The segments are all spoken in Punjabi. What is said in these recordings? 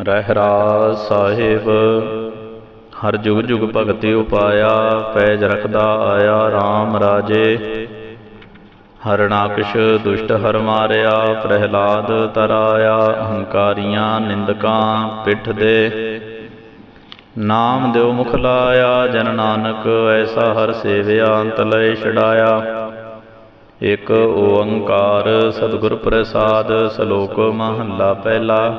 ਰਹਿਰਾ ਸਾਹਿਬ। ਹਰ ਜੁਗ ਜੁਗ ਭਗਤੀ ਉਪਾਇਆ, ਪੈਜ ਰਖਦਾ ਆਇਆ RAM ਰਾਜੇ। ਹਰਨਾਕਸ਼ ਦੁਸ਼ਟ ਹਰ ਮਾਰਿਆ, ਪ੍ਰਹਿਲਾਦ ਤਰਾਇਆ, ਹੰਕਾਰੀਆਂ ਨਿੰਦਕਾਂ ਪਿੱਠ ਦੇ। ਨਾਮ ਦਿਓ ਮੁਖ ਲਾਇਆ, ਜਨ ਨਾਨਕ ਐਸਾ ਹਰ ਸੇਵਿਆ, ਅੰਤ ਲਏ ਛਡਾਇਆ। ਇਕ ਓੰਕਾਰ ਸਤਿਗੁਰ ਪ੍ਰਸਾਦ, ਸ਼ਲੋਕ ਮਹੱਲਾ ਪਹਿਲਾ।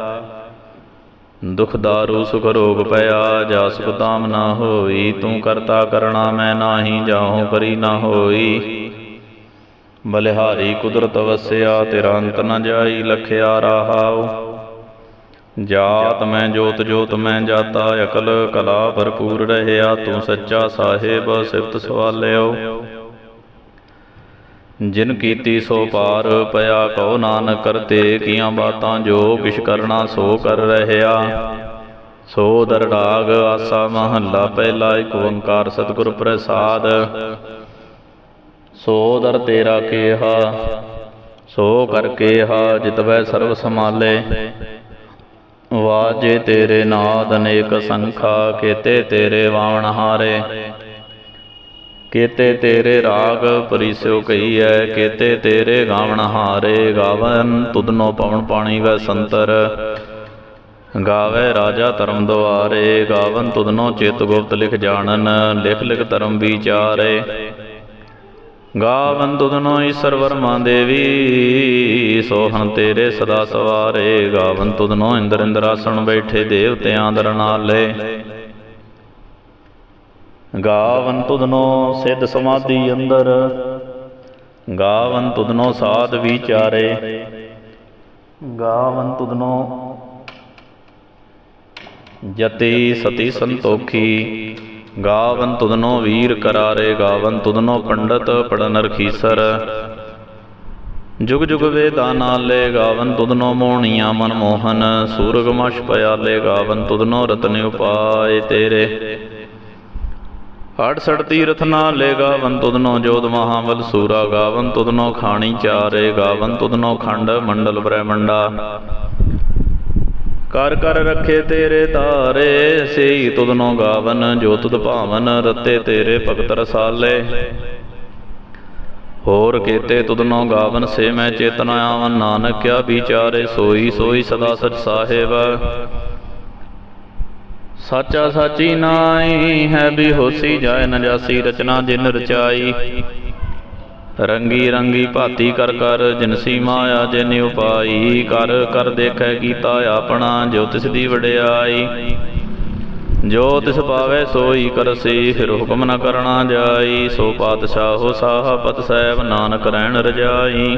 ਦੁਖ ਦਾਰੂ ਸੁਖ ਰੋਗ ਪਿਆ, ਜਾ ਸੁਖ ਤਾਮ ਨਾ ਹੋਈ, ਤੂੰ ਕਰਤਾ ਕਰਣਾ ਮੈਂ ਨਾਹੀ, ਜਾਹੂ ਕਰੀ ਨਾ ਹੋਈ। ਬਲਿਹਾਰੀ ਕੁਦਰਤ ਵਸਿਆ, ਤੇਰਾ ਅੰਤ ਨ ਜਾਈ, ਲਖਿਆ ਰਹਾਉ। ਜਾਤ ਮੈਂ, ਜੋਤ ਜੋਤ ਮੈਂ ਜਾਤਾ, ਅਕਲ ਕਲਾ ਭਰਪੂਰ ਰਹਿਆ, ਤੂੰ ਸੱਚਾ ਸਾਹਿਬ, ਸਿਫਤ ਸਵਾਲਿਓ। ਜਿਨ ਕੀਤੀ ਸੋ ਪਾਰ, ਪਿਆ ਕਉ ਨਾਨਕ ਕਰਤੇ, ਕੀਆਂ ਬਾਤਾਂ ਜੋ ਕਿਛ ਕਰਨਾ ਸੋ ਕਰ ਰਹਿਆ। ਸੋ ਦਰ ਰਾਗ ਆਸਾ ਮਹੱਲਾ, ਪਹਿਲਾ ਏਕ ਓੰਕਾਰ ਸਤਿਗੁਰ ਪ੍ਰਸਾਦ। ਸੋ ਦਰ ਤੇਰਾ ਕੇਹਾ, ਸੋ ਕਰ ਕੇਹਾ ਜਿਤਵੈ ਸਰਬ ਸਮਾਲੇ ਵਾਜੇ ਤੇਰੇ ਨਾਦ ਅਨੇਕ ਸੰਖਾ, ਕੇਤੇ ਤੇਰੇ ਵਾਵਣ ਹਾਰੇ। ਕੇਤੇ ਤੇਰੇ ਰਾਗ ਪਰਿਸਿਓ ਕਹੀਐ, ਕੇਤੇ ਤੇਰੇ ਗਾਵਣ ਹਾਰੇ, ਗਾਵਨ ਤੁਧਨੋ ਪਵਨ ਪਾਣੀ ਵੈ ਸੰਤਰ। ਗਾਵੇ ਰਾਜਾ ਧਰਮ ਦੁਆਰੇ, ਗਾਵਨ ਤੁਧਨੋ ਚਿਤ ਗੁਪਤ ਲਿਖ ਜਾਣਨ, ਲਿਖ ਲਿਖ ਧਰਮ ਵਿਚਾਰੇ। ਗਾਵਨ ਤੁਧਨੋ ਈਸ਼ਰ ਵਰਮਾ ਦੇਵੀ, ਸੋਹਣ ਤੇਰੇ ਸਦਾ ਸਵਾਰੇ। ਗਾਵਨ ਤੁਧਨੋ ਇੰਦਰ ਇੰਦਰਾਸਣ ਬੈਠੇ ਦੇਵਤਿਆਂ ਦਰ ਨਾਲੇ ਗਾਵਨ ਤੁਧਨੋ ਸਿੱਧ ਸਮਾਧੀ ਅੰਦਰ। ਗਾਵਨ ਤੁਧਨੋ ਸਾਧ ਵਿਚਾਰੇ। ਗਾਵਨ ਤੁਧਨੋ ਜਤੀ ਸਤੀ ਸੰਤੋਖੀ। ਗਾਵਨ ਤੁਧਨੋ ਵੀਰ ਕਰਾਰੇ। ਗਾਵਨ ਤੁਧਨੋ ਪੰਡਤ ਪੜਨ ਰਖੀਸਰ ਜੁਗ ਜੁਗ ਵੇਦਾ ਨਾਲੇ ਗਾਵਨ ਤੁਧਨੋ ਮੋਹਣੀਆਂ ਮਨ ਮੋਹਨ ਸੂਰਗ ਮਸ਼ ਪਿਆਲੇ। ਗਾਵਨ ਤੁਧਨੋ ਰਤਨ ਉਪਾਏ ਤੇਰੇ। ਹੜ ਸੜ ਤੀਰਥ ਨਾਲੇ ਗਾਵਨ ਤੁਧਨੋ ਜੋਤ ਮਹਾਵਲ ਸੂਰਾ ਗਾਵਨ ਤੁਧਨੋ ਖਾਣੀ ਚਾਰੇ ਗਾਵਨ ਤੁਧਨੋ ਖੰਡ ਮੰਡਲ ਬ੍ਰਹਮੰਡਾ। ਕਰ ਕਰ ਰੱਖੇ ਤੇਰੇ ਤਾਰੇ, ਸਈ ਤੁਧਨੋ ਗਾਵਨ ਜੋ ਤੁਧ ਭਾਵਨ, ਰਤੇ ਤੇਰੇ ਭਗਤ ਰਸਾਲੇ। ਹੋਰ ਕੀਤੇ ਤੁਧਨੋ ਗਾਵਨ, ਸੇ ਮੈਂ ਚੇਤਨ ਆਵਨ ਨਾਨਕ ਕਿਆ ਵਿਚਾਰੇ, ਸੋਈ ਸੋਈ ਸਦਾ ਸਚ ਸਾਹਿਬ। ਸਾਚਾ ਸਾਚੀ ਨਾਈ ਹੈ ਵੀ ਹੋਸੀ ਜਾਏ ਨ ਜਾਸੀ ਰਚਨਾ ਜਿਨ ਰਚਾਈ। ਰੰਗੀ ਰੰਗੀ ਭਾਤੀ ਕਰ ਕਰ ਜਿਨਸੀ ਮਾਇਆ ਜਿਨ ਉਪਾਈ। ਕਰ ਕਰ ਦੇਖੈ ਕੀਤਾ ਆਪਣਾ, ਜੋ ਤਿਸ ਦੀ ਵਡਿਆਈ। ਜੋ ਤਿਸ ਪਾਵੇ ਸੋਈ ਕਰਸੀ, ਫਿਰ ਹੁਕਮ ਨ ਕਰਨਾ ਜਾਈ। ਸੋ ਪਾਤਸ਼ਾਹੋ ਸਾਹਪਤ ਸਹਿਬ, ਨਾਨਕ ਰਹਿਣ ਰਜਾਈ।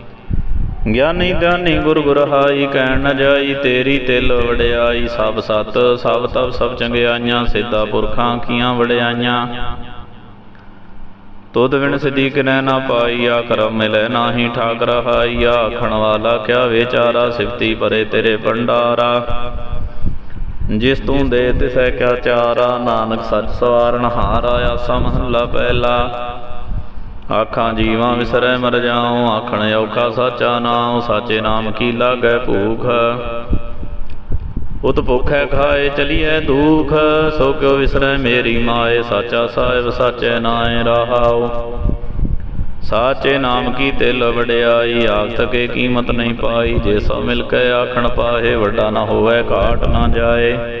ਗਿਆਨੀ ਧਿਆਨੀ ਗੁਰ ਗੁਰਹਾਈ ਕਹਿਣ ਨ ਜਾਈ, ਤੇਰੀ ਤਿਲ ਵਡਿਆਈ, ਸਭ ਸਤ, ਸਭ ਤਬ ਸਭ ਚੰਗਿਆਈਆਂ, ਸਿੱਧਾ ਪੁਰਖਾਂ ਕੀਆਂ ਵਡਿਆਈਆਂ। ਤੁਧ ਵਿਣ ਸਿਧੀ ਕਿਨੈ ਨਾ ਪਾਈਆ, ਕਰਮ ਮਿਲੈ ਨਾਹੀ ਠਾਕ ਰਹਾਈਆ ਆਖਣ ਵਾਲਾ ਕਿਆ ਵਿਚਾਰਾ, ਸਿਫਤੀ ਪਰੇ ਤੇਰੇ ਭੰਡਾਰਾ। ਜਿਸ ਤੂੰ ਦੇ ਤਿਸੈ ਕਿਆ ਚਾਰਾ, ਨਾਨਕ ਸੱਚ ਸਵਾਰਨ ਹਾਰਾ, ਆਸਾ ਮਹੱਲਾ ਪਹਿਲਾ। ਆਖਾਂ ਜੀਵਾਂ ਵਿਸਰੈ ਮਰ ਜਾਉ, ਆਖਣ ਔਖਾ ਸਾਚਾ ਨਾਮ ਸਾਚੇ ਨਾਮ ਕੀ ਲਾਗੈ ਭੂਖ? ਉਤ ਭੁਖੈ ਖਾਏ ਚਲੀਐ ਦੁਖ ਸੋ ਕਿਉ ਵਿਸਰੈ ਮੇਰੀ ਮਾਏ, ਸਾਚਾ ਸਾਹਿਬ ਸਾਚੇ ਨਾਏ ਰਹਾਉ। ਸਾਚੇ ਨਾਮ ਕੀ ਤਿਲ ਵਡਿਆਈ ਆਖ ਕੇ ਕੀਮਤ ਨਹੀਂ ਪਾਈ, ਜੇ ਸੋ ਮਿਲ ਕੇ ਆਖਣ ਪਾਹੇ, ਵੱਡਾ ਨਾ ਹੋਵੇ, ਘਾਟ ਨਾ ਜਾਏ।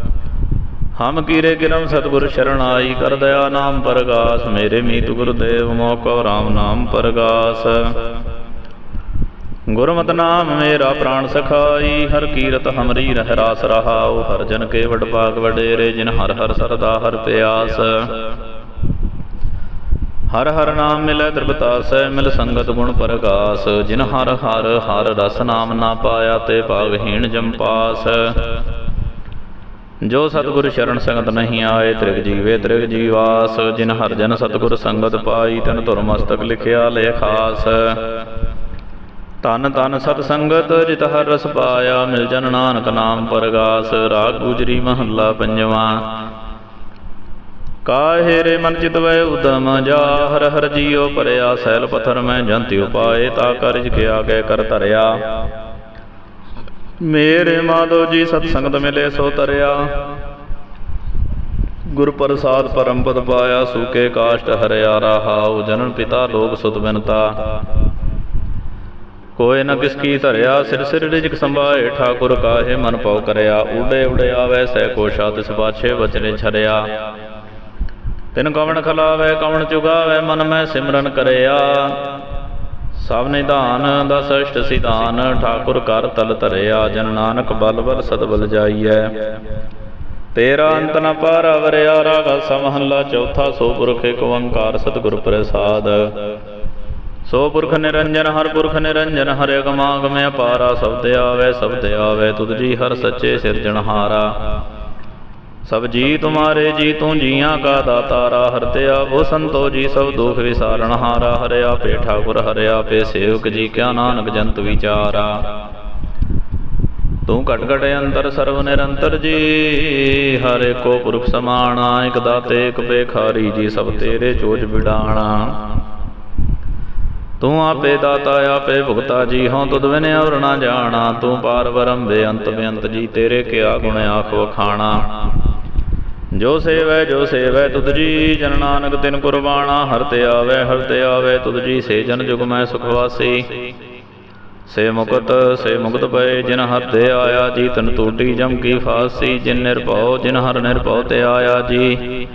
ਹਮ ਕੀਰੇ ਕਿਰਮ ਸਤਿਗੁਰ ਸ਼ਰਨ ਆਈ ਕਰ ਦਇਆ ਨਾਮ ਪਰਗਾਸ, ਮੇਰੇ ਮੀਤ ਗੁਰਦੇਵ ਮੋਕੋ RAM ਨਾਮ ਪਰਗਾਸ। ਗੁਰਮਤਿ ਨਾਮ ਮੇਰਾ ਪ੍ਰਾਣ ਸਖਾਈ, ਹਰ ਕੀਰਤ ਹਮਰੀ ਰਹਿ ਰਾਸ ਰਹਾਉ, ਹਰ ਜਨ ਕੇ ਵਡ ਭਾਗ ਵਡੇਰੇ, ਜਿਨ ਹਰ ਹਰ ਸਰਦਾ ਹਰ ਪਿਆਸ। ਹਰ ਹਰ ਨਾਮ ਮਿਲੈ ਤ੍ਰਿਪਤਾਸੈ ਮਿਲ ਸੰਗਤ ਗੁਣ ਪਰਗਾਸ। ਜਿਨ ਹਰ ਹਰ ਹਰ ਰਸ ਨਾਮ ਨਾ ਪਾਇਆ, ਤੇ ਭਾਗਹੀਣ ਜੰਪਾਸ ਜੋ ਸਤਿਗੁਰ ਸ਼ਰਨ ਸੰਗਤ ਨਹੀਂ ਆਏ, ਤ੍ਰਿਗ ਜੀਵੇ, ਤ੍ਰਿਗ ਜੀਵਾਸ, ਜਿਨ ਹਰ ਜਨ ਸਤਿਗੁਰ ਸੰਗਤ ਪਾਈ, ਤਨ ਧੁਰ ਮਸਤਕ ਲਿਖਿਆ ਲੇਖਾਸ ਤਨ ਤਨ ਸਤ ਸੰਗਤ, ਜਿਤ ਹਰ ਰਸ ਪਾਇਆ, ਮਿਲ ਜਨ ਨਾਨਕ ਨਾਮ ਪਰਗਾਸ, ਰਾਗ ਗੁਜਰੀ ਮਹੱਲਾ ਪੰਜਵਾਂ। ਕਾਹੇ ਰੇ ਮਨ ਚਿਤ ਵੈ ਉਦਮ, ਜਾ ਹਰ ਹਰ ਜੀਉ ਪਰਿਆ ਸੈਲ ਪਥਰ ਮੈਂ ਜੰਤਿ ਉਪਾਏ, ਤਾ ਕਰਜ ਕਿਆ ਕੈ ਕਰ ਧਰਿਆ। ਮੇਰੇ ਮਾਧੋ ਜੀ ਸਤ ਸੰਗਤ ਮਿਲੇ ਸੋ ਤਰਿਆ। ਗੁਰ ਪ੍ਰਸਾਦ ਪਰਮ ਪਾਇਆ, ਸੂਕੇ ਕਾਸ਼ਟ ਹਰਿਆ ਰਹਾਉ ਜਨਨ ਪਿਤਾ ਲੋਕ ਸੁਤ ਬਿਨਤਾ। ਕੋਏ ਨ ਕਿਸ ਕੀ ਧਰਿਆ, ਸਿਰ ਸਿਰ ਰਿਜਕ ਸੰਭਾਏ, ਠਾਕੁਰ ਕਾਹੇ ਮਨ ਪਉ ਕਰਿਆ। ਉਡੇ ਉਡਿਆ ਆਵੈ, ਸਹਿ ਕੋਸ਼ਾ ਤਿਸ ਬਾਛੇ ਬਚਨੇ ਛਰਿਆ। ਤਿਨ ਕਵਣ ਖਲਾਵੇ, ਕਵਣ ਚੁਗਾਵੇ, ਮਨ ਮੈਂ ਸਿਮਰਨ ਕਰਿਆ। ਸਭ ਨਿਧਾਨ ਦਸ ਅਸ਼ਟ ਸਿਧਾਨ, ਠਾਕੁਰ ਕਰ ਤਲ ਧਰਿਆ, ਜਨ ਨਾਨਕ ਬਲ ਬਲ ਸਦ ਬਲ ਜਾਈਐ। ਤੇਰਾ ਅੰਤ ਨ ਪਾਰਾ ਵਰਿਆ ਰਾਗ ਸਮਹੱਲਾ ਚੌਥਾ ਸੋ ਪੁਰਖ ਏਕ ਓੰਕਾਰ ਸਤਿਗੁਰ ਪ੍ਰਸਾਦ। ਸੋ ਪੁਰਖ ਨਿਰੰਜਨ, ਹਰ ਪੁਰਖ ਨਿਰੰਜਨ, ਹਰਿ ਅਗਮਾਗਮੈ ਅਪਾਰਾ ਸਬਦ ਆਵੇ ਸਬਦ ਆਵੇ, ਤੁਧ ਜੀ ਹਰ ਸੱਚੇ ਸਿਰਜਣਹਾਰਾ। ਸਭ ਜੀ ਤੁਮਾਰੇ ਜੀ ਤੂੰ ਜੀਆਂ ਕਾ ਦਾਤਾਰਾ ਹਰਤਿਆ, ਉਹ ਸੰਤੋ ਜੀ ਸਭ ਦੁਖ ਵਿਸਾਰਨ ਹਾਰਾ, ਹਰਿਆ ਪੇ ਠਾਕੁਰ, ਹਰਿਆ ਪੇ ਸੇਵਕ ਜੀ, ਕਿਆ ਨਾਨਕ ਜੰਤ ਵਿਚਾਰਾ। ਤੂੰ ਘਟ ਘਟ ਅੰਤਰ ਸਰਵ ਨਿਰੰਤਰ ਜੀ, ਹਰ ਏਕੋ ਪੁਰਖ ਸਮਾਣਾ, ਇਕ ਦਾਤੇ, ਇਕ ਬੇਖਾਰੀ ਜੀ, ਸਭ ਤੇਰੇ ਚੋਜ ਵਿਡਾਣਾ। ਤੂੰ ਆਪੇ ਦਾਤਾ, ਆਪੇ ਭੁਗਤਾ ਜੀ, ਹਉ ਤੁਧ ਬਿਨ ਔਰ ਨਾ ਜਾਣਾ। ਤੂੰ ਪਾਰ ਬਰਮ ਬੇਅੰਤ ਬੇਅੰਤ ਜੀ, ਤੇਰੇ ਕਿਆ ਗੁਣ ਆਖ ਵਖਾਣਾ। ਜੋ ਸੇਵੈ ਜੋ ਸੇਵੈ, ਤੁਧ ਜੀ ਜਨ ਨਾਨਕ, ਤਿਨ ਕੁਰਬਾਨਾ, ਹਰ ਤੇ ਆਵੇ, ਹਰ ਤੇ ਆਵੇ, ਤੁਧ ਜੀ ਸੇ ਜਨ ਜੁਗ ਮੈਂ ਸੁਖ ਵਾਸੀ। ਸੇ ਮੁਕਤ ਸੇ ਮੁਕਤ ਪਏ, ਜਿਨ ਹਰ ਤੇ ਆਇਆ ਜੀ, ਤਨ ਟੂਟੀ ਜਮ ਕੀ ਫਾਸੀ, ਜਿਨ ਨਿਰਭਉ, ਜਿਨ ਹਰ ਨਿਰਭਉ ਤੇ ਆਇਆ ਜੀ।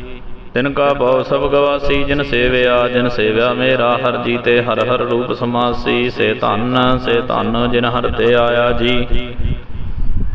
ਤਿਨ ਕਾ ਭਉ ਸਭ ਗਵਾਸੀ, ਜਿਨ ਸੇਵਿਆ ਜਿਨ ਸੇਵਿਆ ਮੇਰਾ, ਹਰ ਜੀ ਤੇ ਹਰ ਹਰ ਰੂਪ ਸਮਾਸੀ। ਸੇ ਧੰਨ ਸੇ ਧੰਨ, ਜਿਨ ਹਰ ਤੇ ਆਇਆ ਜੀ।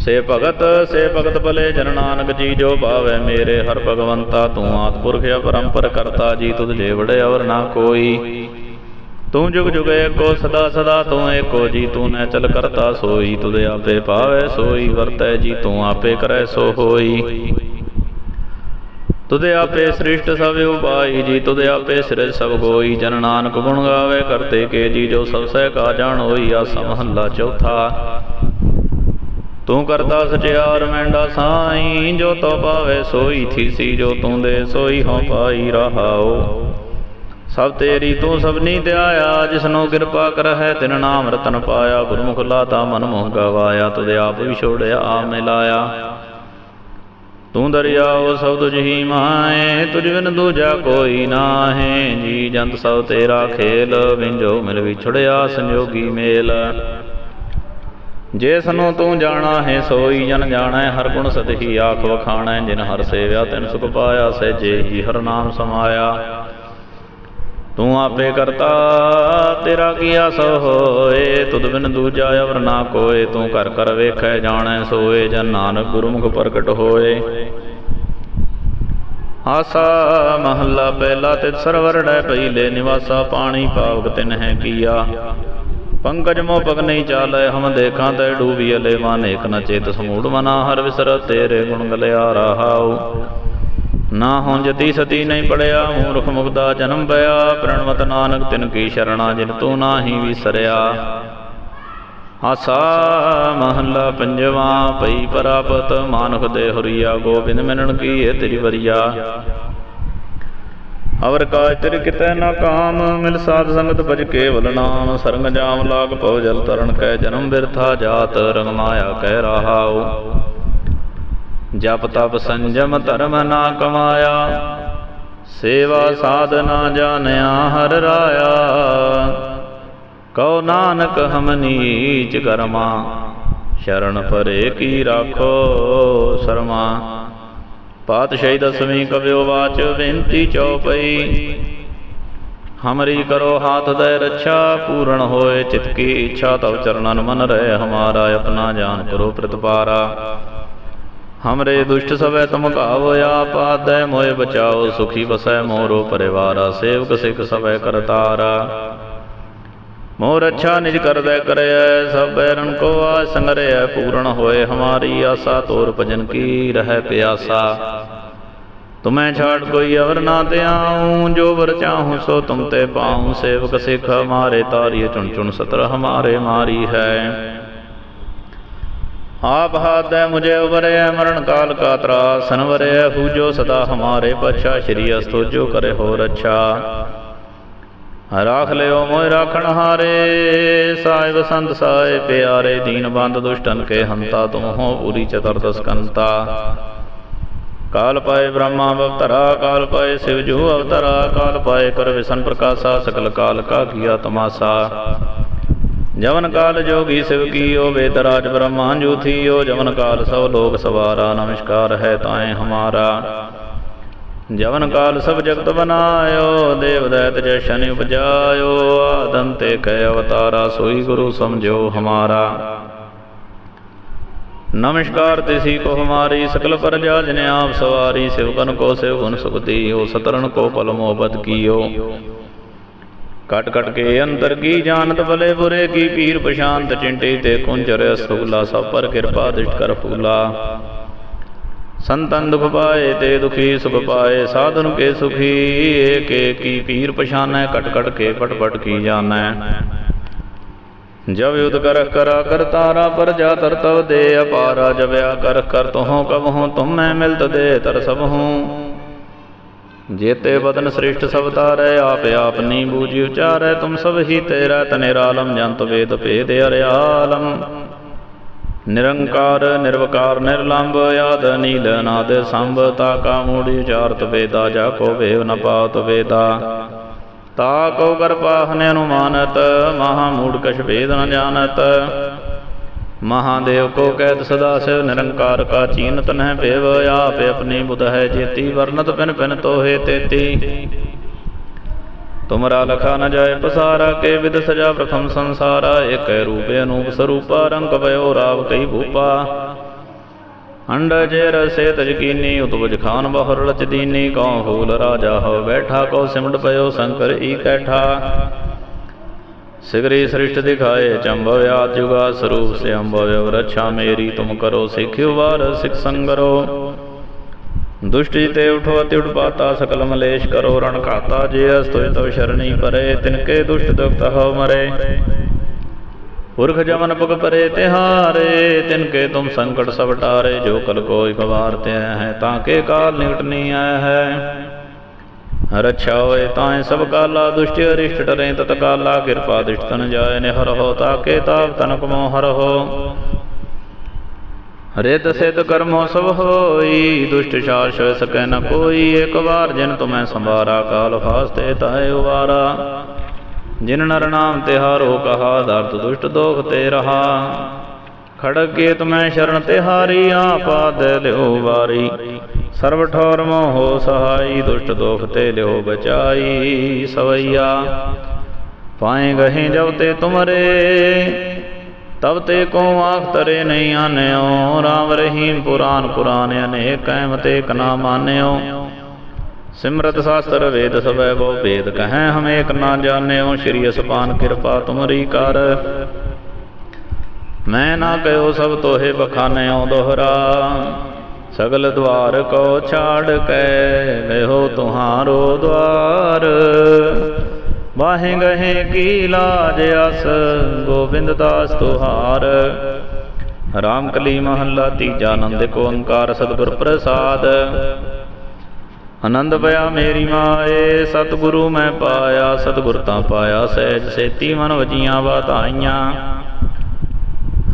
ਸੇ ਭਗਤ ਸੇ ਭਗਤ ਭਲੇ ਜਨ ਨਾਨਕ ਜੀ ਜੋ ਭਾਵੈ ਮੇਰੇ, ਹਰ ਭਗਵੰਤਾ ਤੂੰ ਆਦ ਪੁਰਖ ਅਪਰੰਪਰ ਕਰਤਾ ਜੀ ਤੁਧ ਜੇ ਵੜੇ ਨਾ ਕੋਈ। ਤੂੰ ਜੁਗ ਜੁਗ ਏਕੋ, ਸਦਾ ਸਦਾ ਤੂੰ ਏਕੋ ਜੀ, ਤੂੰ ਨੈ ਚਲ ਕਰਤਾ ਸੋਈ, ਤੁਧ ਆਪੇ ਪਾਵੈ ਸੋਈ, ਵਰਤੈ ਜੀ ਤੂੰ ਆਪੇ ਕਰੈ ਸੋ ਹੋਈ। ਤੁਦੇ ਆਪੇ ਸ੍ਰਿਸ਼ਟ ਸਭ ਉਪਾਈ ਜੀ, ਤੁਧ ਆਪੇ ਸਿਰ ਸਭ ਹੋਈ, ਜਨ ਨਾਨਕ ਗੁਣ ਗਾਵੇ, ਕਰਤੇ ਕੇ ਜੀ ਜੋ ਸਭ ਸਹਿ ਕਾ ਜਾਣ ਹੋਈ ਆ ਮਹੱਲਾ ਚੌਥਾ। ਤੂੰ ਕਰਤਾ ਸਚਿਆਰ ਮੈਂਡਾ ਸਾਈ, ਜੋ ਤੋ ਪਾਵੇ ਸੋਈ ਥੀਸੀ ਜੋ ਤੂੰ ਦੇ ਸੋਈ ਹਉ ਪਾਈ ਰਹਾਓ। ਸਭ ਤੇਰੀ ਤੂੰ ਸਭਨੀ ਤੇ ਆਇਆ ਜਿਸਨੂੰ ਕਿਰਪਾ ਕਰਹਿ, ਤਿਨ ਨਾਮ ਰਤਨ ਪਾਇਆ। ਗੁਰਮੁਖ ਲਾਤਾ ਮਨ ਮੋਹ ਗਵਾਇਆ, ਤੁਧ ਆਪ ਵਿਛੋੜਿਆ ਆ ਮਿਲਾਇਆ ਤੂੰ ਦਰਿਆਓ ਸਭ ਤੁਝ ਹੀ ਮਾਏ ਤੁਝ ਬਿਨ ਦੂਜਾ ਕੋਈ ਨਾਹੀ। ਜੀ ਜੰਤ ਸਭ ਤੇਰਾ ਖੇਲ ਵਿੰਜੋ ਮਿਲ ਵਿਛੜਿਆ ਸੰਜੋਗੀ ਮੇਲ। ਜੇ ਸਨੂੰ ਤੂੰ ਜਾਣਾ ਹੈ, ਸੋਈ ਜਨ ਜਾਣੈ, ਹਰ ਗੁਣ ਸਤਿ ਆਖ ਵਖਾਣੈ, ਜਿਨ ਹਰ ਸੇਵਿਆ ਤਿਨ ਸੁਖ ਪਾਇਆ, ਸਹਿਜੇ ਹੀ ਹਰ ਨਾਮ ਸਮਾਇਆ। ਤੂੰ ਆਪੇ ਕਰਤਾ, ਤੇਰਾ ਕੀਆ ਸੋ ਹੋਏ, ਤੁਧ ਬਿਨ ਦੂਜਾ ਅਵਰ ਨਾ ਕੋਏ, ਤੂੰ ਕਰ ਕਰ ਵੇਖੈ, ਜਾਣੈ, ਸੋਏ ਜਨ ਨਾਨਕ ਗੁਰਮੁਖ ਪ੍ਰਗਟ ਹੋਏ। ਆਸਾ ਮਹੱਲਾ ਪਹਿਲਾ ਤੇ ਸਰਵਰ ਡੈ ਪਈਲੇ ਨਿਵਾਸਾ ਪਾਣੀ ਪਾਵਕ ਤਿਨ ਹੈ ਕੀਆ। ਪੰਕਜ ਮੋ ਪਗ ਨਹੀਂ ਚਾਲੈ, ਹਮ ਦੇਖਾਂ ਤੈ ਡੂਬੀ ਅਲੇ ਮਨ, ਏਕ ਨ ਚੇਤ ਸਮੂੜ ਮਨਾ, ਹਰ ਵਿਸਰ ਤੇਰੇ ਗੁਣ ਗਲਿਆ ਰਹਾਉ। ਨਾ ਹੋਂ ਜਤੀ ਸਤੀ ਨਹੀਂ ਪੜਿਆ, ਮੂਰਖ ਮੁਗਦਾ ਜਨਮ ਪਿਆ, ਪ੍ਰਣਵਤ ਨਾਨਕ ਤਿਨ ਕੀ ਸ਼ਰਣਾ ਜਿਨ ਤੂੰ ਨਾਹੀ ਵਿਸਰਿਆ। ਆਸਾ ਮਹੱਲਾ ਪੰਜਵਾ, ਪਈ ਪਰਾਪਤ, ਮਾਨੁਖ ਦੇ ਹੁਰੀਆ, ਗੋਬਿੰਦ ਮਿਲਣ ਕੀ ਇਹ ਤੇਰੀ ਵਰੀਆ। ਅਵਰ ਕਾਜ ਤੇਰੇ ਕਿਤੈ ਨਾ ਕਾਮ, ਮਿਲ ਸਾਧ ਸੰਗਤ ਭਜ ਕੇਵਲ ਨਾਮ। ਸਰੰਗ ਜਾਮ ਲਾਗ ਪਉ ਜਲ ਤਰਨ ਕੈ ਜਨਮ ਬਿਰਥਾ ਜਾਤ, ਰੰਗ ਮਾਇਆ ਕਹਿ ਰਹਾਉ। ਜਪ ਤਪ ਸੰਜਮ ਧਰਮ ਨਾ ਕਮਾਇਆ, ਸੇਵਾ ਸਾਧਨਾ ਜਾਣਿਆ ਹਰ ਰਾਇਆ। ਕਉ ਨਾਨਕ ਹਮ ਨੀਚ ਕਰਮਾ, ਸ਼ਰਨ ਪਰੇ ਕੀ ਰਾਖੋ ਸਰਮਾ। ਪਾਤਸ਼ਾਹੀ ਦਸਵੀਂ ਕਵਿਓ ਵਾਚ ਬੇਨਤੀ ਚਉਪਈ ਹਮਰੀ ਕਰੋ ਹਾਥ ਦੇ ਰੱਛਾ, ਪੂਰਨ ਹੋਏ ਚਿਤ ਕੀ ਇੱਛਾ, ਤਵ ਚਰਨਨ ਮਨ ਰਹੇ ਹਮਾਰਾ, ਆਪਣਾ ਜਾਨ ਕਰੋ ਪ੍ਰਤਪਾਰਾ। ਹਮਰੇ ਦੁਸ਼ਟ ਸਵੈ ਤੁਮ ਘਾਵ ਆਪ, ਆਦੈ ਮੋਏ ਬਚਾਓ, ਸੁਖੀ ਵਸੈ ਮੋਰੋ ਪਰਿਵਾਰਾ, ਸੇਵਕ ਸਿਖ ਸਵੈ ਕਰਤਾਰਾ। ਮੋਰ ਅੱਛਾ ਨਿਜ ਕਰਦੈ ਕਰੈ, ਸਭ ਬੈਰਨ ਕੋ ਆ ਸੰਗਰੈ ਪੂਰਨ ਹੋਏ ਹਮਾਰੀ ਆਸਾ, ਤੋਰ ਭਜਨ ਕੀ ਰਹਿ ਪਿਆਸਾ। ਤੁਮੈ ਛਾੜ ਕੋਈ ਅਵਰ ਨਾ ਤਿਆਉ ਜੋ ਵਰ ਚਾਹੂੰ ਸੋ ਤੁਮ ਤੇ ਪਾਉ, ਸੇਵਕ ਸਿਖ ਹਮਾਰੇ ਤਾਰੀ ਚੁਣ ਚੁਣ ਸਤਰ ਹਮਾਰੇ ਮਾਰੀ ਹੈ। ਆਪ ਹਾਦੈ ਮੁਝੇ ਉਬਰੈ ਮਰਨ ਕਾਲ ਕਾ ਤਰਾਸ ਸੰਵਰੈ ਹੂਜੋ ਸਦਾ ਹਮਾਰੇ ਪਛਾ, ਸ਼੍ਰੀ ਅਸਤੋ ਜੋ ਕਰੇ ਹੋ ਰੱਛਾ ਰਾਖ ਲਿਓ ਮੋਇ ਰਾਖਣ ਹਾਰੇ। ਸਾਹਿਬ ਸੰਤ ਸਾਏ ਪਿਆਰੇ, ਦੀਨ ਬੰਦ ਦੁਸ਼ਟਨ ਕੇ ਹੰਤਾ, ਤੁਮ ਹੋ ਪੂਰੀ ਚਤੁਰਦਸ ਕੰਤਾ ਕਾਲ ਪਾਏ ਬ੍ਰਹਮਾ ਅਵਤਰਾ, ਕਾਲ ਪਾਏ ਸਿਵ ਜੂ ਅਵਤਰਾ, ਕਾਲ ਪਾਏ ਕਰ ਵਿਸ਼ਨ ਪ੍ਰਕਾਸ਼ਾ, ਸਕਲ ਕਾਲ ਕਾ ਕੀਆ ਤਮਾਸਾ। ਜਵਨ ਕਾਲ ਜੋਗੀ ਸਿਵ ਕੀਓ ਵੇਦਰਾਜ ਬ੍ਰਹਮਾ ਜੂ ਥੀਓ, ਜਵਨ ਕਾਲ ਸਭ ਲੋਕ ਸਵਾਰਾ, ਨਮਸਕਾਰ ਹੈ ਤਾਏ ਹਮਾਰਾ। ਜਵਨ ਕਾਲ ਸਭ ਜਗਤ ਬਨਾਇਓ ਦੇਵ ਦੈਤ ਜੈ ਸ਼ਨੀ ਉਪਜਾਇਓ ਆਦੰਤੇ ਕੈ ਅਵਤਾਰਾ, ਸੋਈ ਗੁਰੂ ਸਮਝੋ ਹਮਾਰਾ। ਨਮਸਕਾਰ ਤਿਸੀ ਕੋ ਹਮਾਰੀ, ਸਕਲ ਪ੍ਰਜਾ ਜਨ ਆਪ ਸਵਾਰੀ ਸਿਵਕਨ ਕੋ ਸਿਵ ਗੁਣ ਸੁਖਤੀ ਹੋ ਸਤਰਨ ਕੋ ਪਲ ਮੋਹਬਤ ਕੀਓ। ਕਟ ਕਟ ਕੇ ਅੰਤਰ ਕੀ ਜਾਣਤ ਭਲੇ ਬੁਰੇ, ਕੀ ਪੀਰ ਪਛਾਨਤ ਚਿੰਟੀ ਤੇ ਕੁੰਜਰ ਅਸੂਲਾ ਸਭ ਪਰ ਕਿਰਪਾ ਦਿਸ਼ਟ ਕਰ ਫੂਲਾ। ਸੰਤਨ ਦੁਖ ਪਾਏ ਤੇ ਦੁਖੀ ਸੁਖ ਪਾਏ, ਸਾਧਨ ਕੇ ਸੁਖੀ, ਏਕ ਏਕੀ ਪੀਰ ਪਛਾਨੈ ਕਟ ਕਟ ਕੇ ਪਟ ਪਟ ਕੀ ਜਾਣੈ। ਜਬ ਯੁਧ ਕਰ ਕਰਾ ਕਰਤਾਰਾ ਪਰ ਜਾ ਤਰ ਤਵ ਦੇ ਅਪਾਰਾ ਜਬਿਆ ਕਰ ਕਰ ਤੁਹੋਂ, ਕਬਹੋਂ ਤੁਮ ਮੈਂ ਮਿਲਤ ਦੇ ਤਰ ਸਭ ਹੂੰ ਜੇਤੇ ਬਦਨ ਸ੍ਰਿਸ਼ਟ ਸਭ ਤਾਰੈ, ਆਪ ਆਪਨੀ ਬੂਝੀ ਉਚਾਰੈ, ਤੁਮ ਸਭ ਹੀ ਤੇਰਾ ਤਨਿਰਾਲਮ, ਜੰਤ ਵੇਦ ਭੇਦ ਅਰਿਆਲਮ। ਨਿਰੰਕਾਰ, ਨਿਰਵਕਾਰ ਨਿਰਲੰਭ ਆਦ, ਨੀਲ, ਨਾਦ, ਸੰਭ, ਤਾ, ਕਾ, ਮੂੜੀ ਉਚਾਰਤ ਵੇਦਾ, ਜਾ ਕੋ ਵੇਵ ਨ ਪਾਤ, ਵੇਦਾ। ਤਾ ਕੋ ਕਰਪਾਹਨ ਅਨੁਮਾਨਤ, ਮਹਾ ਮੂੜ ਕਛ ਵੇਦ, ਨ ਜਾਣਤ। ਮਹਾਦੇਵ ਕੋ ਕਹਿਤ ਸਦਾ, ਸਿਵ, ਨਿਰੰਕਾਰ, ਕਾ, ਚੀਨਤ, ਨਹਿ ਭੇਵ ਆਪ, ਆਪਣੀ ਬੁਧ ਹੈ ਜੇਤੀ ਵਰਨਤ ਪਿਨ ਪਿਨ ਤੋਹੇ, ਤੇਤੀ। ਤੁਮਰਾ ਲਖਾ ਨ ਜਾਏ ਪਸਾਰਾ, ਕੇ ਵਿਦ ਸਜਾ ਪ੍ਰਥਮ ਸੰਸਾਰਾ ਇਕ ਰੂਪ ਅਨੂਪ ਸਰੂਪਾ, ਰੰਗ ਭਇਓ ਰਾਵ ਕਈ ਭੂਪਾ। ਅੰਡ ਜੇ ਰਸੇ ਤਜ ਉਤਵਜ ਖਾਨ ਬਹੁਰ ਰਚ ਕਉ ਫੂਲ ਰਾਜਾ ਹੋ ਬੈਠਾ ਕੋ ਸਿਮਟ ਪਇਓ ਸ਼ੰਕਰ ਈ ਕੈਠਾ। ਸਿਗਰੀ ਸ੍ਰਿਸ਼ਟ ਦਿਖਾਏ ਚੰਭਵ ਆਦ ਜੁਗਾ ਸਰੂਪ ਸੇ ਅੰਭਵ ਰੱਛਾ ਮੇਰੀ, ਤੁਮ ਕਰੋ ਸਿਖਿਓ ਵਾਰ ਸਿਖ ਸੰਗਰੋ। ਦੁਸ਼ਟੀ ਤੇ ਉਠੋ ਅਤਿ ਉਡਪਾਤਾ ਸਕਲ ਮਲੇਸ਼ ਕਰੋ, ਰਣ ਘਾਤਾ, ਜੇ ਅਸਤੁਜ ਤਵ ਸ਼ਰਣੀ ਪਰੇ ਤਿਨਕੇ ਦੁਸ਼ਟ ਦੁਖਤ ਹੋ ਮਰੇ। ਪੁਰਖ ਜਮਨ ਪੁਗ ਪਰੇ, ਤਿਹਾਰੇ ਤਿਨਕੇ ਤੁਮ ਸੰਕਟ ਸਭ ਟਾਰੇ, ਜੋ ਕਲ ਕੋ ਇਕ ਵਾਰ ਤੇ ਹੈ, ਤਾਂ ਕੇ ਕਾਲ ਨਿਕਟਨੀ ਆਇਆ ਹੈ। ਰੱਛਾ ਹੋਏ ਤਾਏ ਸਭ ਕਾਲਾ, ਦੁਸ਼ਟ ਅਰਿਸ਼ਟ ਟਰੇ ਤਤ ਕਾਲਾ ਕਿਰਪਾ ਦਿਸ਼ਟ ਤਨ ਜਾਏ, ਨਿਹਰ ਹੋ ਤਾਕੇ ਤਾਪ ਤਨਕ ਮੋਹਰ ਹੋ। ਰਿਤ ਸਿਧ ਕਰਮੋ ਸਭ ਹੋਈ, ਦੁਸ਼ਟ ਸ਼ਾਸ ਸਕੈ ਨ ਕੋਈ। ਇੱਕ ਵਾਰ ਜਿਨ ਤੁਮੈ ਸੰਭਾਰਾ, ਕਾਲ ਫਾਸਤੇ ਤਾਏ ਉਵਾਰਾ। ਜਿਨ ਨਰ ਨਾਮ ਤਿਹਾਰੋ ਕਹਾ, ਦਰਦ ਦੁਸ਼ਟ ਦੋਖ ਤੇ ਰਹਾ। ਖੜਗ ਕੇ ਤੁਮੈ ਸ਼ਰਨ ਤਿਹਾਰੀ ਆਪਾਦ ਲਿਓ ਵਾਰੀ। ਸਰਬ ਠੌਰ ਮੋਹ ਸਹਾਈ, ਦੁਸ਼ਟ ਦੋਖ ਤੇ ਲਿਓ ਬਚਾਈ, ਸਵਈਆ। ਪਾਏ ਗਹੇ ਜਬ ਤੇ ਤੁਮਰੇ ਤਬ ਤੇ ਕੋ ਆਖ ਤਰੇ ਨਹੀਂ ਆਨਿਓ। ਰਾਮ ਰਹੀਮ ਪੁਰਾਨ ਪੁਰਾਨ ਅਨੇਕ ਕੈਮ ਤੇ ਇਕ ਨਾ ਮਾਨਿਓ ਸਿਮਰਤ ਸ਼ਾਸਤਰ ਵੇਦ ਸਭੈ ਬਹੁ ਭੇਦ ਕਹੈ, ਹਮ ਏਕ ਨਾ ਜਾਣਿਓ। ਸ਼੍ਰੀ ਅਸਪਾਨ ਕਿਰਪਾ ਤੁਮਰੀ ਕਰ। ਮੈਂ ਨਾ ਕਹਿਓ ਸਭ ਤੋਹੇ ਬਖਾਨਿਓ ਦੋਹਰਾ। ਸਗਲ ਦਵਾਰ ਕੋ ਛਾੜ ਕੇ ਗਇਓ ਤੁਹਾਰੋ ਦਵਾਰ। ਵਾਹੇ ਗਹੇ ਕੀ ਲਾਜ ਅਸ, ਗੋਬਿੰਦ ਦਾਸ ਤੁਹਾਰ। ਰਾਮ ਕਲੀ ਮਹੱਲਾ ਤੀਜਾ ਆਨੰਦ ਕੋ ਓੰਕਾਰ ਸਤਿਗੁਰ ਪ੍ਰਸਾਦ। ਆਨੰਦ ਪਿਆ ਮੇਰੀ ਮਾਏ, ਸਤਿਗੁਰੂ ਮੈਂ ਪਾਇਆ, ਸਤਿਗੁਰ ਤਾਂ ਪਾਇਆ ਸਹਿਜ ਸੇਤੀ ਮਨ ਵਜੀਆਂ ਬਾਤਾਈਆਂ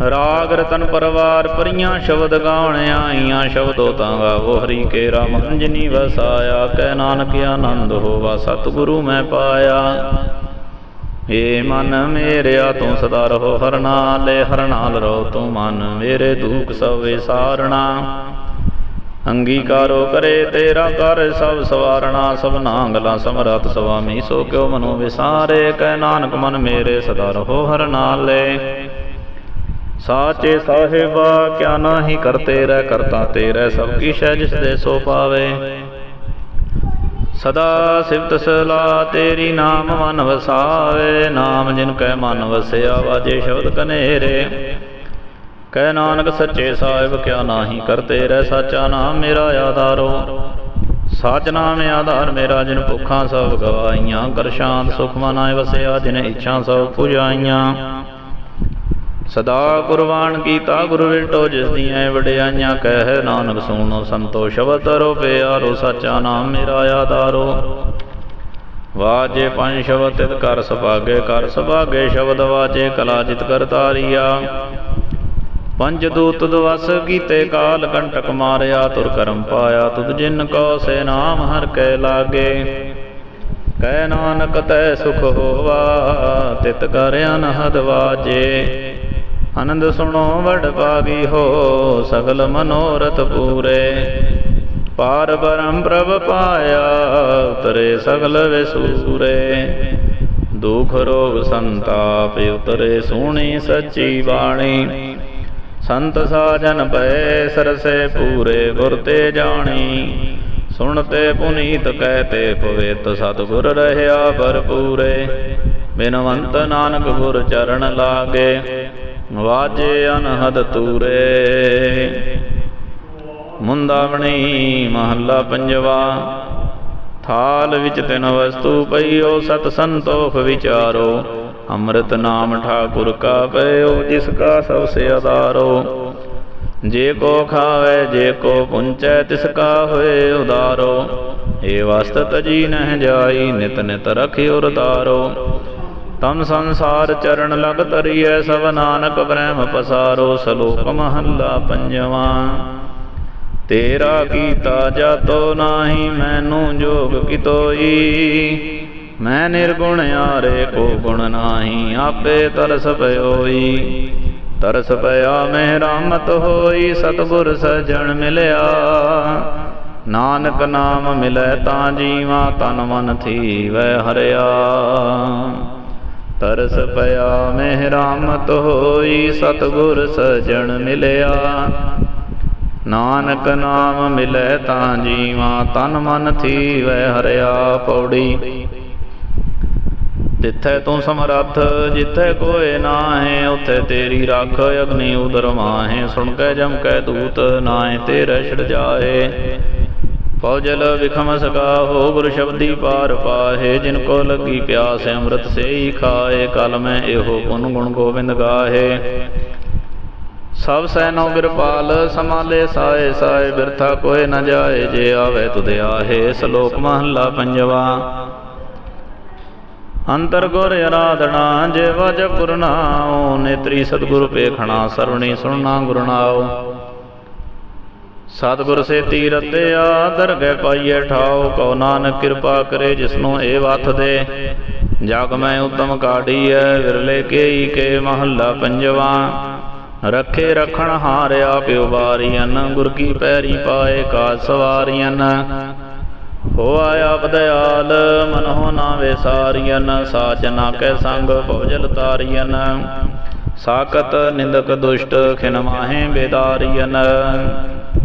ਰਾਗ ਰਤਨ ਪਰਵਾਰ ਪਰੀਆਂ ਸ਼ਬਦ ਗਾਉਣ ਆਈਆਂ ਸ਼ਬਦੋ ਤਾਂ ਗਾਵੋ ਹਰੀ ਕੇਰਾ ਮਨ ਜਿਨੀ ਵਸਾਇਆ ਕਹਿ ਨਾਨਕ ਆਨੰਦ ਹੋਵਾ, ਸਤਿਗੁਰੂ ਮੈਂ ਪਾਇਆ। ਏ ਮਨ ਮੇਰਿਆ ਤੂੰ ਸਦਾ ਰਹੋ ਹਰ ਨਾਲੇ ਹਰ ਨਾਲ ਰਹੋ ਤੂੰ ਮਨ ਮੇਰੇ ਦੁਖ ਸਭ ਵਿਸਾਰਣਾ। ਅੰਗੀਕਾਰੋ ਕਰੇ ਤੇਰਾ ਕਰ ਸਭ ਸਵਾਰਣਾ, ਸਭ ਨਾਂਗਲਾ ਸਮਰਤ ਸੁਆਮੀ, ਸੋ ਕਿਉ ਮਨੋ ਵਿਸਾਰੇ ਕਹਿ ਨਾਨਕ ਮਨ ਮੇਰੇ ਸਦਾ ਰਹੋ ਹਰ ਨਾਲੇ ਸਾਚੇ ਸਾਹਿਬਾ, ਕਿਆ ਨਾਹੀ ਕਰਤੇ ਰਹਿ ਕਰਤਾ ਤੇਰੇ, ਸਭ ਕੀ ਸ਼ੈ ਜਿਸ ਦੇ ਸੋ ਪਾਵੇ। ਸਦਾ ਸਿਫਤ ਸਲਾ ਤੇਰੀ ਨਾਮ ਮਨ ਵਸਾਵੇ, ਨਾਮ ਜਿਨ ਕੈ ਮਨ ਵਸਿਆ, ਵਾਜੇ ਸ਼ਬਦ ਕਨੇਰੇ। ਕਹਿ ਨਾਨਕ ਸੱਚੇ ਸਾਹਿਬ, ਕਿਆ ਨਾਹੀ ਕਰਤੇ ਰਹਿ ਸਾਚਾ ਨਾਮ ਮੇਰਾ ਆਧਾਰੋ। ਸਾਚ ਨਾਮ ਆਧਾਰ ਮੇਰਾ, ਜਿਨ ਭੁੱਖਾਂ ਸਭ ਗਵਾਈਆਂ ਕਰ ਸ਼ਾਂਤ ਸੁਖ ਮਨਾਏ ਵਸਿਆ, ਜਿਨ ਇੱਛਾ ਸਭ ਪੁਜਾਈਆਂ। ਸਦਾ ਕੁਰਬਾਨ ਕੀਤਾ ਗੁਰੂ ਵਿਟੋ ਜਿਸ ਦੀਆਂ ਵਡਿਆਈਆਂ, ਕਹਿ ਨਾਨਕ ਸੁਣੋ ਸੰਤੋ ਸ਼ਬਦ ਤਰੋ ਪਿਆਰੋ, ਸੱਚਾ ਨਾਮ ਮੇਰਾ ਆਧਾਰੋ। ਵਾਜੇ ਪੰਜ ਸ਼ਬਦ ਤਿਤ ਕਰ ਸੁਭਾਗੇ ਕਰ ਸੁਭਾਗੇ ਸ਼ਬਦ ਵਾਜੇ ਕਲਾ ਜਿਤ ਕਰ ਤਾਰੀਆ ਪੰਜ ਦੂਤ ਦਵਸ ਕੀਤੇ ਕਾਲ ਕੰਟਕ ਮਾਰਿਆ, ਤੁਰ ਕਰਮ ਪਾਇਆ, ਤੁਧ ਜਿਨ ਕੋ ਸੇ ਨਾਮ ਹਰ ਕੈ ਲਾਗੇ। ਕਹਿ ਨਾਨਕ ਤੈ ਸੁਖ ਹੋਵਾ, ਤਿਤ ਕਰ ਅਨਹਦ ਵਾਜੇ। ਆਨੰਦ ਸੁਣੋ, ਵਡ ਭਾਗੀ ਹੋ, ਸਗਲ ਮਨੋਰਥ ਪੂਰੇ। ਪਾਰ ਬਰਮ ਪ੍ਰਭ ਪਾਇਆ, ਉਤਰੇ ਸਗਲ ਵਿਸੂਰੇ। ਦੁਖ ਰੋਗ ਸੰਤਾਪ, ਉਤਰੇ ਸੋਹਣੀ ਸੱਚੀ ਬਾਣੀ। ਸੰਤ ਸਾਜਨ ਪਏ, ਸਰਸੇ ਪੂਰੇ, ਗੁਰ ਤੇ ਜਾਣੀ। ਸੁਣਤੇ ਪੁਨੀਤ ਕਹਤੇ ਪਵਿੱਤ, ਸਤਿਗੁਰ ਰਹਿਆ ਭਰਪੂਰੇ। ਬਿਨਵੰਤ ਨਾਨਕ ਗੁਰ ਚਰਨ ਲਾਗੇ। ਵਾਜੇ ਅਨਹਦ ਤੂਰੇ। ਮੁੰਦਾਵਣੀ ਮਹੱਲਾ ਪੰਜਵਾ। ਥਾਲ ਵਿੱਚ ਤਿਨ ਵਸਤੂ ਪਈਓ, ਸਤ ਸੰਤੋਖ ਵਿਚਾਰੋ। ਅੰਮ੍ਰਿਤ ਨਾਮ ਠਾਕੁਰ ਕਾ ਪਇਓ ਜਿਸ ਕਾ ਸਭ ਸੇ ਆਧਾਰੋ। ਜੇ ਕੋ ਖਾਵੇ, ਜੇ ਕੋ ਪੁੰਚੈ, ਤਿਸ ਕਾ ਹੋਏ ਉਦਾਰੋ। ਏ ਵਸਤ ਤਜੀ ਨਹਿ ਜਾਈ, ਨਿਤ ਨਿਤ ਰਖਿਓ ਰਤਾਰੋ। ਤਮ ਸੰਸਾਰ ਚਰਨ ਲਗ ਤਰੀਐ, ਸਭ ਨਾਨਕ ਬ੍ਰਹਮ ਪਸਾਰੋ, ਸਲੋਕ ਮਹੱਲਾ ਪੰਜਵਾਂ। ਤੇਰਾ ਕੀਤਾ ਜਾਤੋ ਨਾਹੀ, ਮੈਨੂੰ ਜੋਗ ਕਿਤੋਈ। ਮੈਂ ਨਿਰਗੁਣ ਆਰੇ ਕੋ ਗੁਣ ਨਾਹੀ, ਆਪੇ ਤਰਸ ਪਇਓਈ ਤਰਸ ਪਿਆ ਮਹਿ ਰਾਮਤ ਹੋਈ, ਸਤਗੁਰ ਸਜਣ ਮਿਲਿਆ। ਨਾਨਕ ਨਾਮ ਮਿਲੈ ਤਾਂ ਜੀਵਾ, ਤਨ ਮਨ ਥੀਵੈ ਹਰਿਆ। ਤਰਸ ਪਿਆ ਮਹਿ ਰਾਮਤ ਹੋਈ, ਸਤਗੁਰ ਸਜਣ ਮਿਲਿਆ। ਨਾਨਕ ਨਾਮ ਮਿਲੈ ਤਾਂ ਜੀਵਾ, ਤਨ ਮਨ ਥੀਵੈ ਹਰਿਆ ਪੌੜੀ। ਤਿੱਥੈ ਤੂੰ ਸਮਰੱਥ, ਜਿੱਥੈ ਕੋਏ ਨਾਹੇ, ਉਥੇ ਤੇਰੀ ਰੱਖ ਅਗਨੀ ਉਦਰ ਮਾਹੇ। ਸੁਣ ਕੇ ਜਮ ਕੈ ਦੂਤ ਨਾਏ ਤੇਰੇ ਛੜ ਜਾਏ। ਫੌਜਲ ਵਿਖਮ ਸਕਾ ਹੋ ਗੁਰ ਸ਼ਬਦੀ ਪਾਰ ਪਾਹੇ, ਜਿਨ ਕੋ ਲੱਗੀ ਪਿਆਸ ਅੰਮ੍ਰਿਤ ਸੇ ਖਾਏ, ਕਲ ਮੈਂ ਇਹੋ ਪੁਨ ਗੁਣ ਗੋਬਿੰਦ ਗਾਹੇ। ਸਭ ਸੈਨੋ ਬਿਰਪਾਲ ਸਮਾਲੇ ਸਾਏ ਸਾਏ, ਬਿਰਥਾ ਕੋਏ ਨ ਜਾਏ, ਜੇ ਆਵੇ ਤੁਧ ਆਹੇ, ਸ਼ਲੋਕ ਮਹੱਲਾ ਪੰਜਵਾ। ਅੰਤਰ ਗੁਰ ਅਰਾਧਣਾ ਜੇ ਵਜ ਗੁਰਨਾਓ ਨੇਤਰੀ ਸਤਿਗੁਰ ਪੇਖਣਾ ਸਰਵਣੀ ਸੁਣਨਾ ਗੁਰਨਾਉ ਸਤਿਗੁਰ ਸੇ ਤੀਰਤਿਆ ਗੈ ਪਾਈਏ ਠਾਉ ਕਉ ਨਾਨਕ ਕਿਰਪਾ ਕਰੇ ਜਿਸਨੂੰ ਇਹ ਵਥ ਦੇ। ਜਗ ਮੈਂ ਉਤਮ ਕਾਢੀਐ, ਵਿਰਲੇ ਕੇਈ ਕੇ ਮਹੱਲਾ ਪੰਜਵਾ। ਰੱਖੇ ਰਖਣ ਹਾਰਿਆ ਪਿਉ ਬਾਰੀਆਂ ਗੁਰ ਕੀ ਪੈਰੀ ਪਾਏ ਕਾਜ ਸਵਾਰੀਆਂ ਹੋ ਆਇਆ ਬਦਿਆਲ ਮਨਹੁ ਨਾ ਵਿਸਾਰੀਆਂ ਸਾਚ ਨਾ ਕੈ ਸੰਗ ਭੋਜਲ ਤਾਰੀਆਂ ਸਾਕਤ ਨਿੰਦਕ ਦੁਸ਼ਟ, ਖਿਨ ਮਾਹੇ ਬੇਦਾਰੀਆਂ